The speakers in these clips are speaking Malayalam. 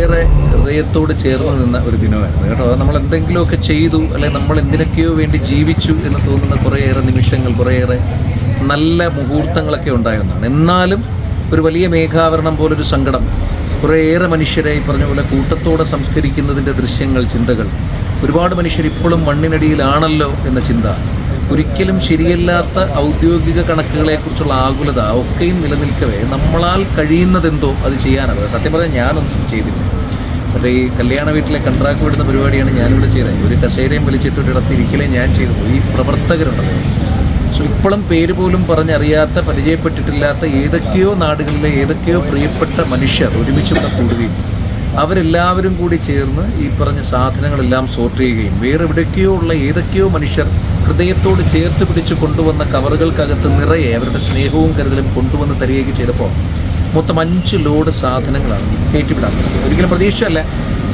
വളരെയേറെ ഹൃദയത്തോട് ചേർന്ന് നിന്ന ഒരു ദിനമായിരുന്നു കേട്ടോ. നമ്മൾ എന്തെങ്കിലുമൊക്കെ ചെയ്തു അല്ലെങ്കിൽ നമ്മൾ എന്തിനൊക്കെയോ വേണ്ടി ജീവിച്ചു എന്ന് തോന്നുന്ന കുറേയേറെ നിമിഷങ്ങൾ കുറേയേറെ നല്ല മുഹൂർത്തങ്ങളൊക്കെ ഉണ്ടായിരുന്നതാണ്. എന്നാലും ഒരു വലിയ മേഘാവരണം പോലൊരു സങ്കടം കുറേയേറെ മനുഷ്യരെ ഈ പറഞ്ഞ പോലെ കൂട്ടത്തോടെ സംസ്കരിക്കുന്നതിന്റെ ദൃശ്യങ്ങൾ ചിന്തകൾ ഒരുപാട് മനുഷ്യർ ഇപ്പോഴും മണ്ണിനടിയിലാണല്ലോ എന്ന ചിന്ത ഒരിക്കലും ശരിയല്ലാത്ത ഔദ്യോഗിക കണക്കുകളെക്കുറിച്ചുള്ള ആകുലത ഒക്കെയും നിലനിൽക്കവേ നമ്മളാൽ കഴിയുന്നതെന്തോ അത് ചെയ്യാനത് സത്യം പറഞ്ഞാൽ ഞാനൊന്നും ചെയ്തില്ല മറ്റേ ഈ കല്യാണ വീട്ടിലെ കൺട്രാക്ട് വിടുന്ന പരിപാടിയാണ് ഞാനിവിടെ ചെയ്തത്. ഒരു കസേരയും വലിച്ചിട്ട് ഒരിടത്ത് ഇരിക്കലേ ഞാൻ ചെയ്തു ഈ പ്രവർത്തകരുണ്ടല്ലോ. സോ ഇപ്പോഴും പേര് പോലും പറഞ്ഞറിയാത്ത പരിചയപ്പെട്ടിട്ടില്ലാത്ത ഏതൊക്കെയോ നാടുകളിലെ ഏതൊക്കെയോ പ്രിയപ്പെട്ട മനുഷ്യർ ഒരുമിച്ച് ഇവിടെ കൂടുകയും അവരെല്ലാവരും കൂടി ചേർന്ന് ഈ പറഞ്ഞ സാധനങ്ങളെല്ലാം സോർട്ട് ചെയ്യുകയും വേറെ ഉള്ള ഏതൊക്കെയോ മനുഷ്യർ ഹൃദയത്തോട് ചേർത്ത് പിടിച്ച് കൊണ്ടുവന്ന കവറുകൾക്കകത്ത് നിറയെ അവരുടെ സ്നേഹവും കരുതലും കൊണ്ടുവന്ന് തരികയൊക്കെ ചെയ്തപ്പോൾ മൊത്തം അഞ്ച് ലോഡ് സാധനങ്ങളാണ് കയറ്റിവിടാൻ പറ്റുന്നത് ഒരിക്കലും പ്രതീക്ഷയല്ല.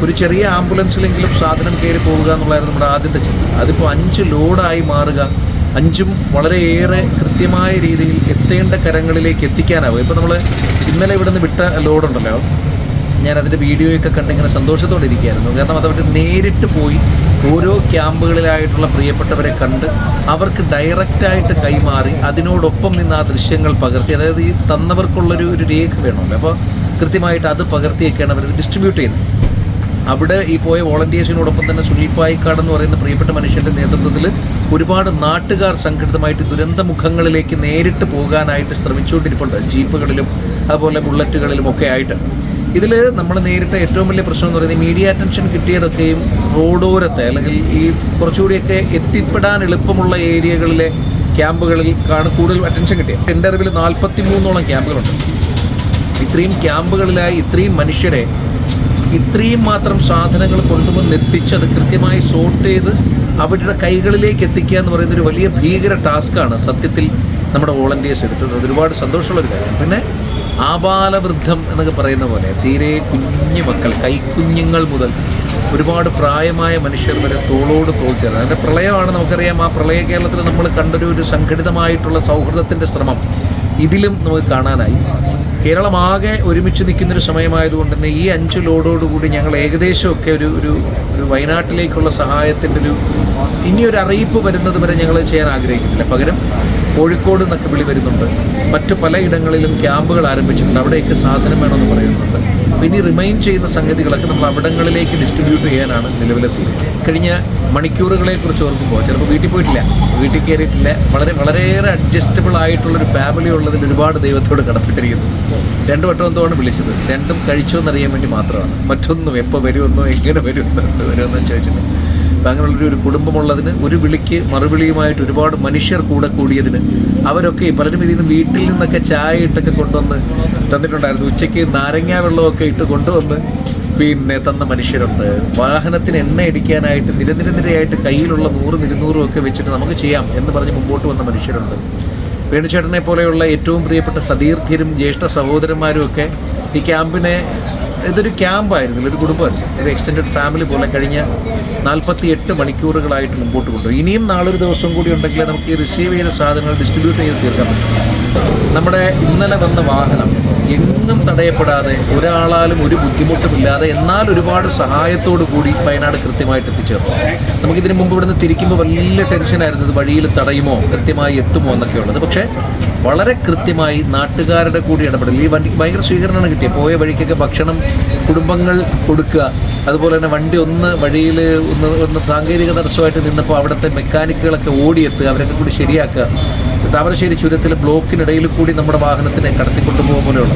ഒരു ചെറിയ ആംബുലൻസിലെങ്കിലും സാധനം കയറി പോവുക എന്നുള്ളതായിരുന്നു നമ്മുടെ ആദ്യത്തെ ചിന്ത. അതിപ്പോൾ അഞ്ച് ലോഡായി മാറുക അഞ്ചും വളരെയേറെ കൃത്യമായ രീതിയിൽ എത്തേണ്ട കരങ്ങളിലേക്ക് എത്തിക്കാനാവും. ഇപ്പോൾ നമ്മൾ ഇന്നലെ ഇവിടെ നിന്ന് വിട്ട ലോഡുണ്ടല്ലോ. ഞാൻ അതിന്റെ വീഡിയോയൊക്കെ കണ്ടിങ്ങനെ സന്തോഷത്തോടെ ഇരിക്കുകയായിരുന്നു കാരണം അതവർ നേരിട്ട് പോയി ഓരോ ക്യാമ്പുകളിലായിട്ടുള്ള പ്രിയപ്പെട്ടവരെ കണ്ട് അവർക്ക് ഡയറക്റ്റായിട്ട് കൈമാറി അതിനോടൊപ്പം നിന്ന് ആ ദൃശ്യങ്ങൾ പകർത്തി അതായത് ഈ തന്നവർക്കുള്ളൊരു ഒരു രേഖ വേണമല്ലോ. അപ്പോൾ കൃത്യമായിട്ട് അത് പകർത്തിയൊക്കെയാണ് അവർ ഡിസ്ട്രിബ്യൂട്ട് ചെയ്യുന്നത്. അവിടെ ഈ പോയ വോളണ്ടിയേഴ്സിനോടൊപ്പം തന്നെ സുനിൽ പായിക്കാട് എന്ന് പറയുന്ന പ്രിയപ്പെട്ട മനുഷ്യന്റെ നേതൃത്വത്തിൽ ഒരുപാട് നാട്ടുകാർ സംഘടിതമായിട്ട് ദുരന്തമുഖങ്ങളിലേക്ക് നേരിട്ട് പോകാനായിട്ട് ശ്രമിച്ചുകൊണ്ടിരിപ്പുണ്ട്. ജീപ്പുകളിലും അതുപോലെ ബുള്ളറ്റുകളിലും ഒക്കെ ആയിട്ട്. ഇതിൽ നമ്മൾ നേരിട്ട ഏറ്റവും വലിയ പ്രശ്നം എന്ന് പറയുന്നത് മീഡിയ അറ്റൻഷൻ കിട്ടിയതൊക്കെയും റോഡോരത്തെ അല്ലെങ്കിൽ ഈ കുറച്ചുകൂടിയൊക്കെ എത്തിപ്പെടാൻ എളുപ്പമുള്ള ഏരിയകളിലെ ക്യാമ്പുകളിൽ ആണ് കൂടുതൽ അറ്റൻഷൻ കിട്ടിയത്. എന്റെ അറിവിൽ നാൽപ്പത്തി മൂന്നോളം ക്യാമ്പുകളുണ്ട്. ഇത്രയും ക്യാമ്പുകളിലായി ഇത്രയും മനുഷ്യരെ ഇത്രയും മാത്രം സാധനങ്ങൾ കൊണ്ടുവന്ന് എത്തിച്ച് അത് കൃത്യമായി സോർട്ട് ചെയ്ത് അവരുടെ കൈകളിലേക്ക് എത്തിക്കുക എന്ന് പറയുന്ന ഒരു വലിയ ഭീകര ടാസ്ക്കാണ് സത്യത്തിൽ നമ്മുടെ വോളണ്ടിയേഴ്സ് എടുത്തത്. ഒരുപാട് സന്തോഷമുള്ള ഒരു കാര്യമാണ്. പിന്നെ ആബാലവൃദ്ധം എന്നൊക്കെ പറയുന്ന പോലെ തീരെ കുഞ്ഞു മക്കൾ കൈക്കുഞ്ഞുങ്ങൾ മുതൽ ഒരുപാട് പ്രായമായ മനുഷ്യർ വരെ തോളോട് തോൾ ചേർന്നത് അതിന്റെ പ്രളയമാണ് നമുക്കറിയാം. ആ പ്രളയ കേരളത്തിൽ നമ്മൾ കണ്ടൊരു ഒരു സംഘടിതമായിട്ടുള്ള സൗഹൃദത്തിന്റെ ശ്രമം. ഇതിലും നമുക്ക് കാണാനായി. കേരളമാകെ ഒരുമിച്ച് നിൽക്കുന്നൊരു സമയമായതുകൊണ്ട് തന്നെ ഈ അഞ്ച് ലോഡോടുകൂടി ഞങ്ങൾ ഏകദേശമൊക്കെ ഒരു ഒരു ഒരു വയനാട്ടിലേക്കുള്ള സഹായത്തിന്റെ ഒരു ഇനിയൊരു അറിയിപ്പ് വരുന്നത് വരെ ഞങ്ങൾ ചെയ്യാൻ ആഗ്രഹിക്കുന്നില്ല. പകരം കോഴിക്കോട് നിന്നൊക്കെ വിളി വരുന്നുണ്ട്. മറ്റ് പലയിടങ്ങളിലും ക്യാമ്പുകൾ ആരംഭിച്ചിട്ടുണ്ട്. അവിടെയൊക്കെ സാധനം വേണമെന്ന് പറയുന്നുണ്ട്. പിന്നെ റിമൈൻ ചെയ്യുന്ന സംഗതികളൊക്കെ നമ്മൾ അവിടങ്ങളിലേക്ക് ഡിസ്ട്രിബ്യൂട്ട് ചെയ്യാനാണ് നിലവിലെത്തി കഴിഞ്ഞ മണിക്കൂറുകളെ കുറിച്ച് ഓർക്കുമ്പോൾ ചിലപ്പോൾ വീട്ടിൽ പോയിട്ടില്ല. വീട്ടിൽ കയറിയിട്ടില്ല. വളരെ വളരെയേറെ അഡ്ജസ്റ്റബിൾ ആയിട്ടുള്ളൊരു ഫാമിലി ഉള്ളതിൽ ഒരുപാട് ദൈവത്തോട് കടപ്പെട്ടിരിക്കുന്നു. രണ്ടു വട്ടം എന്തോ വിളിച്ചത്? രണ്ടും കഴിച്ചോ എന്നറിയാൻ വേണ്ടി മാത്രമാണ്. മറ്റൊന്നും എപ്പോൾ വരുമെന്നോ എങ്ങനെ വരുമെന്നോ വരുമെന്നോ ചോദിച്ചിട്ട്. അപ്പം അങ്ങനെയുള്ളൊരു ഒരു കുടുംബമുള്ളതിന് ഒരു വിളിക്ക് മറുവിളിയുമായിട്ട് ഒരുപാട് മനുഷ്യർ കൂടെ കൂടിയതിന് അവരൊക്കെ പലരും ഇതിൽ നിന്ന് വീട്ടിൽ നിന്നൊക്കെ ചായ ഇട്ടൊക്കെ കൊണ്ടുവന്ന് തന്നിട്ടുണ്ടായിരുന്നു. ഉച്ചയ്ക്ക് നാരങ്ങാ വെള്ളമൊക്കെ ഇട്ട് കൊണ്ടുവന്ന് പിന്നെ തന്ന മനുഷ്യരുണ്ട്. വാഹനത്തിന് എണ്ണ അടിക്കാനായിട്ട് നിരനിരനിരയായിട്ട് കയ്യിലുള്ള നൂറും ഇരുന്നൂറും ഒക്കെ വെച്ചിട്ട് നമുക്ക് ചെയ്യാം എന്ന് പറഞ്ഞ് മുമ്പോട്ട് വന്ന മനുഷ്യരുണ്ട്. വേണുചേട്ടനെ പോലെയുള്ള ഏറ്റവും പ്രിയപ്പെട്ട സതീർത്ഥ്യരും ജ്യേഷ്ഠ സഹോദരന്മാരും ഒക്കെ ഈ ക്യാമ്പിനെ ഇതൊരു ക്യാമ്പായിരുന്നു ഒരു കുടുംബമായിരുന്നു. ഒരു എക്സ്റ്റെൻഡഡ് ഫാമിലി പോലെ കഴിഞ്ഞ നാൽപ്പത്തി എട്ട് മണിക്കൂറുകളായിട്ട് മുമ്പോട്ട് കൊണ്ടുപോയി ഇനിയും നാളൊരു ദിവസം കൂടി ഉണ്ടെങ്കിൽ നമുക്ക് ഈ റിസീവ് ചെയ്ത സാധനങ്ങൾ ഡിസ്ട്രിബ്യൂട്ട് ചെയ്ത് തീർക്കാൻ പറ്റും. നമ്മുടെ ഇന്നലെ വന്ന വാഹനം എങ്ങും തടയപ്പെടാതെ ഒരാളാലും ഒരു ബുദ്ധിമുട്ടുമില്ലാതെ എന്നാൽ ഒരുപാട് സഹായത്തോടു കൂടി വയനാട് കൃത്യമായിട്ട് എത്തിച്ചേർന്നു. നമുക്കിതിനു മുമ്പ് ഇവിടുന്ന് തിരിക്കുമ്പോൾ വലിയ ടെൻഷനായിരുന്നു വഴിയിൽ തടയുമോ കൃത്യമായി എത്തുമോ എന്നൊക്കെ ഉള്ളത് പക്ഷേ വളരെ കൃത്യമായി നാട്ടുകാരുടെ കൂടി ഇടപെടൽ. ഈ വണ്ടിക്ക് ഭയങ്കര സ്വീകരണമാണ് കിട്ടിയത്. പോയ വഴിക്കൊക്കെ ഭക്ഷണം കുടുംബങ്ങൾ കൊടുക്കുക. അതുപോലെ തന്നെ വണ്ടി ഒന്ന് വഴിയിൽ ഒന്ന് ഒന്ന് സാങ്കേതിക തടസ്സമായിട്ട് നിന്നപ്പോൾ അവിടുത്തെ മെക്കാനിക്കുകളൊക്കെ ഓടിയെത്തുക അവരൊക്കെ കൂടി ശരിയാക്കുക. താമരശ്ശേരി ചുരത്തിലെ ബ്ലോക്കിനിടയിൽ കൂടി നമ്മുടെ വാഹനത്തിനെ കടത്തിക്കൊണ്ടുപോകുക പോലെയുള്ള.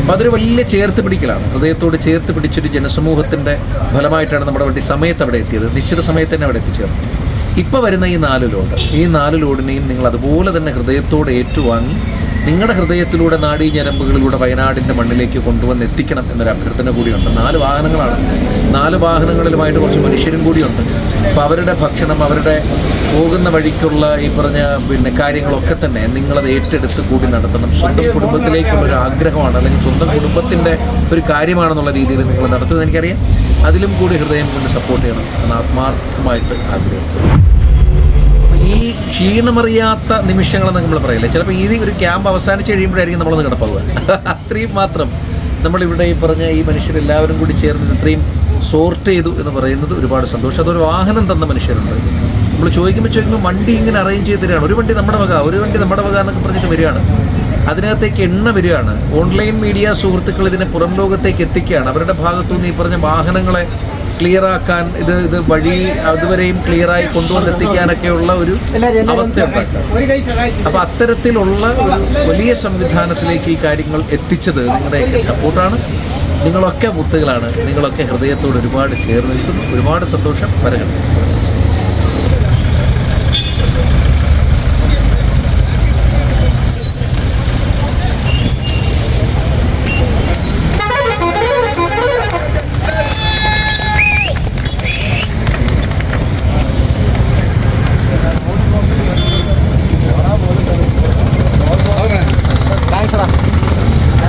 അപ്പോൾ അതൊരു വലിയ ചേർത്ത് പിടിക്കലാണ്. ഹൃദയത്തോട് ചേർത്ത് പിടിച്ചൊരു ജനസമൂഹത്തിന്റെ ഫലമായിട്ടാണ് നമ്മുടെ വണ്ടി സമയത്ത് അവിടെ എത്തിയത്. നിശ്ചിത സമയത്ത് തന്നെ അവിടെ എത്തിച്ചേർന്നു ഇപ്പോൾ വരുന്ന ഈ നാല് ലോഡ് ഈ നാല് ലോഡിനെയും നിങ്ങൾ അതുപോലെ തന്നെ ഹൃദയത്തോടെ ഏറ്റുവാങ്ങി നിങ്ങളുടെ ഹൃദയത്തിലൂടെ നാടീ ഞരമ്പുകളിലൂടെ വയനാടിന്റെ മണ്ണിലേക്ക് കൊണ്ടുവന്ന് എത്തിക്കണം എന്നൊരു അഭ്യർത്ഥന കൂടിയുണ്ട്. നാല് വാഹനങ്ങളാണ്. നാല് വാഹനങ്ങളിലുമായിട്ട് കുറച്ച് മനുഷ്യരും കൂടിയുണ്ട്. അപ്പോൾ അവരുടെ ഭക്ഷണം അവരുടെ പോകുന്ന വഴിക്കുള്ള ഈ പറഞ്ഞ പിന്നെ കാര്യങ്ങളൊക്കെ തന്നെ നിങ്ങളത് ഏറ്റെടുത്ത് കൂടി നടത്തണം. സ്വന്തം കുടുംബത്തിലേക്കുള്ള ഒരു ആഗ്രഹമാണ്. അല്ലെങ്കിൽ സ്വന്തം കുടുംബത്തിന്റെ ഒരു കാര്യമാണെന്നുള്ള രീതിയിൽ നിങ്ങൾ നടത്തുന്നത് എനിക്കറിയാം. അതിലും കൂടി ഹൃദയം കൊണ്ട് സപ്പോർട്ട് ചെയ്യണം എന്ന് ആത്മാർത്ഥമായിട്ട് ആഗ്രഹിക്കുന്നു. ഈ ക്ഷീണമറിയാത്ത നിമിഷങ്ങളെന്ന് നമ്മൾ പറയില്ലേ? ചിലപ്പോൾ ഈ ഒരു ക്യാമ്പ് അവസാനിച്ച് കഴിയുമ്പോഴായിരിക്കും നമ്മളൊന്ന് കിടപ്പാവുക. അത്രയും മാത്രം നമ്മളിവിടെ ഈ പറഞ്ഞ ഈ മനുഷ്യരെല്ലാവരും കൂടി ചേർന്ന് ഇത് ഇത്രയും സോർട്ട് ചെയ്തു എന്ന് പറയുന്നത് ഒരുപാട് സന്തോഷം. അതൊരു വാഹനം തന്ന മനുഷ്യരുണ്ട്. നമ്മൾ ചോദിക്കുമ്പോൾ ചോദിക്കുമ്പോൾ വണ്ടി ഇങ്ങനെ അറേഞ്ച് ചെയ്ത് തരികയാണ്. ഒരു വണ്ടി നമ്മുടെ വക ഒരു വണ്ടി നമ്മുടെ വക എന്നൊക്കെ പറഞ്ഞിട്ട് വരികയാണ്. അതിനകത്തേക്ക് എണ്ണ വരികയാണ്. ഓൺലൈൻ മീഡിയ സുഹൃത്തുക്കൾ ഇതിനെ പുറം ലോകത്തേക്ക് എത്തിക്കുകയാണ്. അവരുടെ ഭാഗത്തു നിന്ന് ഈ പറഞ്ഞ വാഹനങ്ങളെ ക്ലിയർ ആക്കാൻ ഇത് ഇത് വഴി അതുവരെയും ക്ലിയറായി കൊണ്ടുവന്നെത്തിക്കാനൊക്കെയുള്ള ഒരു അവസ്ഥ ഉണ്ടാക്കുക. സഹായിക്കും. അപ്പോൾ അത്തരത്തിലുള്ള വലിയ സംവിധാനത്തിലേക്ക് ഈ കാര്യങ്ങൾ എത്തിച്ചത് നിങ്ങളുടെയൊക്കെ സപ്പോർട്ടാണ്. നിങ്ങളൊക്കെ മുത്തുകളാണ്. നിങ്ങളൊക്കെ ഹൃദയത്തോട് ഒരുപാട് ചേർന്ന് നിൽക്കുന്നു. ഒരുപാട് സന്തോഷം. വരകണം